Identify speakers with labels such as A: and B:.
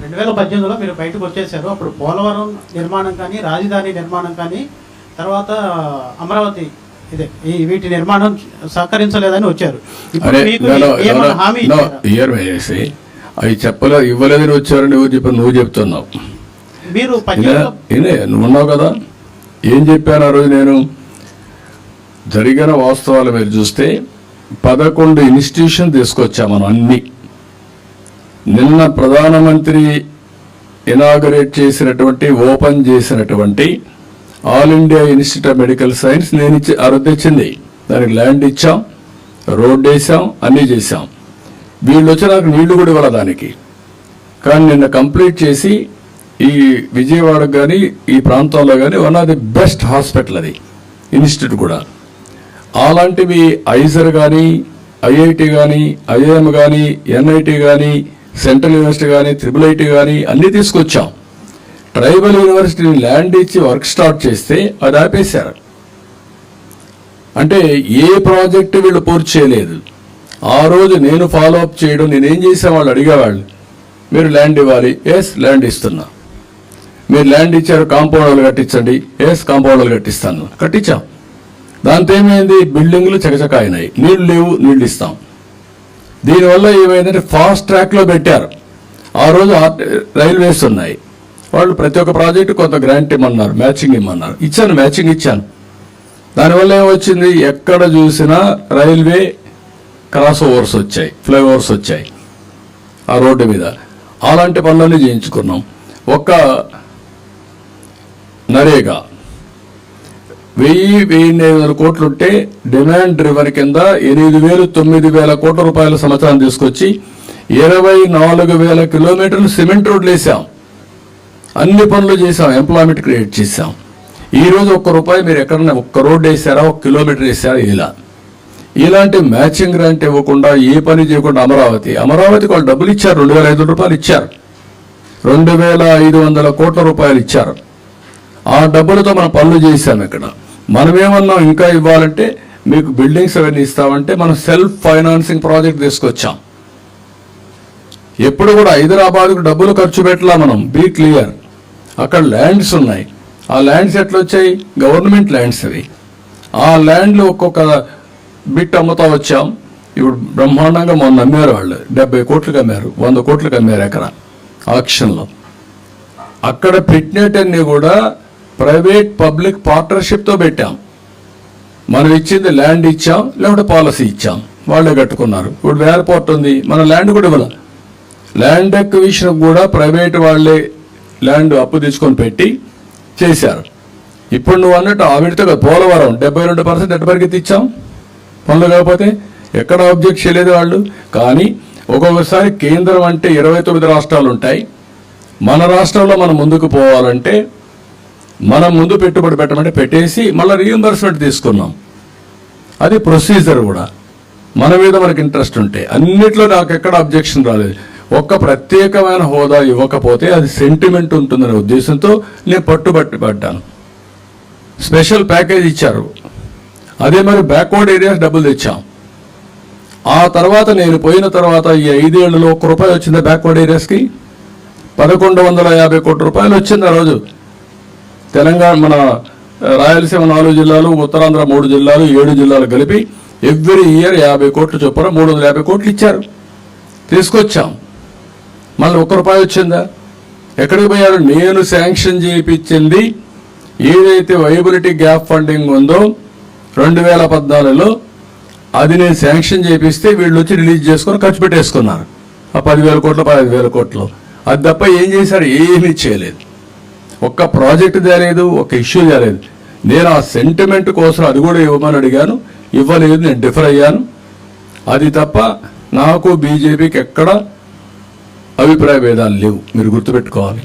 A: రెండు వేల పద్దెనిమిదిలో మీరు బయటకు వచ్చేసారు అప్పుడు పోలవరం నిర్మాణం కానీ రాజధాని నిర్మాణం కానీ తర్వాత అమరావతి ఇదే ఈ వీటి నిర్మాణం సహకరించలేదని వచ్చారు.
B: వేసి అవి చెప్పలే ఇవ్వలేదని వచ్చారని నువ్వు చెప్పి నువ్వు చెప్తున్నావు.
A: మీరు
B: నువ్వు ఉన్నావు కదా? ఏం చెప్పాను ఆ రోజు నేను? జరిగిన వాస్తవాలు మీరు చూస్తే పదకొండు ఇన్స్టిట్యూషన్ తీసుకొచ్చా మనం అన్ని. నిన్న ప్రధానమంత్రి ఇనాగరేట్ చేసినటువంటి ఓపెన్ చేసినటువంటి All India Institute of Medical Science నేను ఇచ్చి ఆ తెచ్చింది దానికి ల్యాండ్ ఇచ్చాం రోడ్ వేసాం అన్నీ చేశాం. వీళ్ళు వచ్చి నాకు నీళ్ళు కూడా ఇవ్వాలి దానికి? కానీ నిన్న కంప్లీట్ చేసి ఈ విజయవాడకు కానీ ఈ ప్రాంతంలో కానీ one of the best hospital అది ఇన్స్టిట్యూట్ కూడా. అలాంటివి ఐజర్ కానీ ఐఐటి కానీ ఐఐఎం కానీ ఎన్ఐటి కానీ సెంట్రల్ యూనివర్సిటీ కానీ త్రిబుల్ ఐటీ కానీ అన్నీ తీసుకొచ్చాం. ట్రైబల్ యూనివర్సిటీని ల్యాండ్ ఇచ్చి వర్క్ స్టార్ట్ చేస్తే అది ఆపేశారు. అంటే ఏ ప్రాజెక్టు వీళ్ళు పూర్తి చేయలేదు. ఆ రోజు నేను ఫాలో అప్ చేయడం నేనేం చేసే వాళ్ళు అడిగేవాళ్ళు మీరు ల్యాండ్ ఇవ్వాలి ఎస్ ల్యాండ్ ఇస్తున్నా. మీరు ల్యాండ్ ఇచ్చారు కాంపౌండర్లు కట్టించండి ఎస్ కాంపౌండర్లు కట్టిస్తాను. కట్టించాం. దాంతో ఏమైంది? బిల్డింగ్లు చకచక అయినాయి. నీళ్ళు లేవు నీళ్ళు ఇస్తాం. దీనివల్ల ఏమైందంటే ఫాస్ట్ ట్రాక్లో పెట్టారు. ఆ రోజు రైల్వేస్ ఉన్నాయి. వాళ్ళు ప్రతి ఒక్క ప్రాజెక్టు కొంత గ్రాంట్ ఇమ్మన్నారు మ్యాచింగ్ ఇమ్మన్నారు. ఇచ్చాను మ్యాచింగ్ ఇచ్చాను. దానివల్ల ఏమొచ్చింది? ఎక్కడ చూసినా రైల్వే క్రాస్ ఓవర్స్ వచ్చాయి ఫ్లైఓవర్స్ వచ్చాయి ఆ రోడ్డు మీద. అలాంటి పనులన్నీ చేయించుకున్నాం. ఒక్క నరేగా వెయ్యి వెయ్యి వందల కోట్లు ఉంటే డిమాండ్ డ్రివర్ కింద ఎనిమిది వేలు తొమ్మిది వేల కోట్ల రూపాయల సంవత్సరం తీసుకొచ్చి ఇరవై నాలుగు వేల కిలోమీటర్లు సిమెంట్ రోడ్లు వేసాం. అన్ని పనులు చేసాం ఎంప్లాయ్మెంట్ క్రియేట్ చేసాం. ఈరోజు ఒక్క రూపాయి మీరు ఎక్కడన్నా ఒక్క రోడ్డు వేసారా ఒక కిలోమీటర్ వేసారా? ఇలా. ఇలాంటి మ్యాచింగ్ గ్రాంట్ ఇవ్వకుండా ఏ పని చేయకుండా అమరావతి. అమరావతికి వాళ్ళు డబ్బులు ఇచ్చారు రెండు వేల ఐదు రూపాయలు ఇచ్చారు. రెండు వేల ఐదు వందల కోట్ల రూపాయలు ఇచ్చారు. ఆ డబ్బులతో మనం పనులు చేశాం ఇక్కడ. మనం ఇంకా ఇవ్వాలంటే మీకు బిల్డింగ్స్ అవన్నీ ఇస్తామంటే మనం సెల్ఫ్ ఫైనాన్సింగ్ ప్రాజెక్ట్ తీసుకొచ్చాం. ఎప్పుడు కూడా హైదరాబాద్కు డబ్బులు ఖర్చు పెట్టలా మనం బీ క్లియర్. అక్కడ ల్యాండ్స్ ఉన్నాయి. ఆ ల్యాండ్స్ ఎట్లా వచ్చాయి గవర్నమెంట్ ల్యాండ్స్ అవి. ఆ ల్యాండ్లు ఒక్కొక్క బిట్ అమ్ముతా వచ్చాం. ఇప్పుడు బ్రహ్మాండంగా మొన్న అమ్మారు వాళ్ళు. డెబ్బై కోట్లకు అమ్మారు వంద కోట్లకు అమ్మారు ఎకరా ఆక్షన్లో. అక్కడ పెట్టినటన్నీ కూడా ప్రైవేట్ పబ్లిక్ పార్ట్నర్షిప్తో పెట్టాం. మనం ఇచ్చింది ల్యాండ్ ఇచ్చాం లేకుంటే పాలసీ ఇచ్చాం. వాళ్ళే కట్టుకున్నారు. ఇప్పుడు ఎయిర్పోర్ట్ ఉంది మన ల్యాండ్ కూడా ఇవ్వాలి. ల్యాండ్ ఎక్విజిషన్ కూడా ప్రైవేట్ వాళ్ళే ల్యాండ్ అప్పు తీసుకొని పెట్టి చేశారు. ఇప్పుడు నువ్వు అన్నట్టు ఆవిడతో కదా పోలవరం డెబ్బై రెండు పర్సెంట్ ఎట్టబరికి ఇచ్చాం? పనులు కాకపోతే ఎక్కడ ఆబ్జెక్ట్ చేయలేదు వాళ్ళు. కానీ ఒక్కొక్కసారి కేంద్రం అంటే ఇరవై తొమ్మిది రాష్ట్రాలు ఉంటాయి. మన రాష్ట్రంలో మనం ముందుకు పోవాలంటే మనం ముందు పెట్టుబడి పెట్టమంటే పెట్టేసి మళ్ళీ రీఎంబర్స్మెంట్ తీసుకున్నాం. అది ప్రొసీజర్ కూడా. మన మీద మనకి ఇంట్రెస్ట్ ఉంటే. అన్నిట్లో నాకు ఎక్కడ అబ్జెక్షన్ రాలేదు. ఒక్క ప్రత్యేకమైన హోదా ఇవ్వకపోతే అది సెంటిమెంట్ ఉంటుందనే ఉద్దేశంతో నేను పట్టుబట్టి పడ్డాను. స్పెషల్ ప్యాకేజ్ ఇచ్చారు. అదే మరి బ్యాక్వర్డ్ ఏరియాస్ డబ్బులు తెచ్చాం. ఆ తర్వాత నేను పోయిన తర్వాత ఈ ఐదేళ్ళలో ఒక్క రూపాయి వచ్చింది బ్యాక్వర్డ్ ఏరియాస్కి పదకొండు వందల యాభై కోట్ల రూపాయలు వచ్చింది ఆ రోజు? తెలంగాణ మన రాయలసీమ నాలుగు జిల్లాలు ఉత్తరాంధ్ర మూడు జిల్లాలు ఏడు జిల్లాలు కలిపి ఎవ్రీ ఇయర్ యాభై కోట్లు చొప్పున మూడు వందల యాభై కోట్లు ఇచ్చారు. తీసుకొచ్చాం. మళ్ళీ ఒక్క రూపాయి వచ్చిందా? ఎక్కడికి పోయారు? నేను శాంక్షన్ చేయించింది ఏదైతే వైబిలిటీ గ్యాప్ ఫండింగ్ ఉందో రెండు వేల పద్నాలుగులో అది నేను శాంక్షన్ చేపిస్తే వీళ్ళు వచ్చి రిలీజ్ చేసుకొని ఖర్చు పెట్టేసుకున్నారు. ఆ పదివేల కోట్లు పదహైదు వేల కోట్లు. అది తప్ప ఏం చేశారు? ఏమీ చేయలేదు. ఒక్క ప్రాజెక్ట్ తేలేదు ఒక ఇష్యూ తేలేదు. నేను ఆ సెంటిమెంట్ కోసం అది కూడా ఇవ్వమని అడిగాను. ఇవ్వలేదు నేను డిఫర్ అయ్యాను. అది తప్ప నాకు బీజేపీకి ఎక్కడ అభిప్రాయ భేదాలు లేవు. మీరు గుర్తుపెట్టుకోవాలి.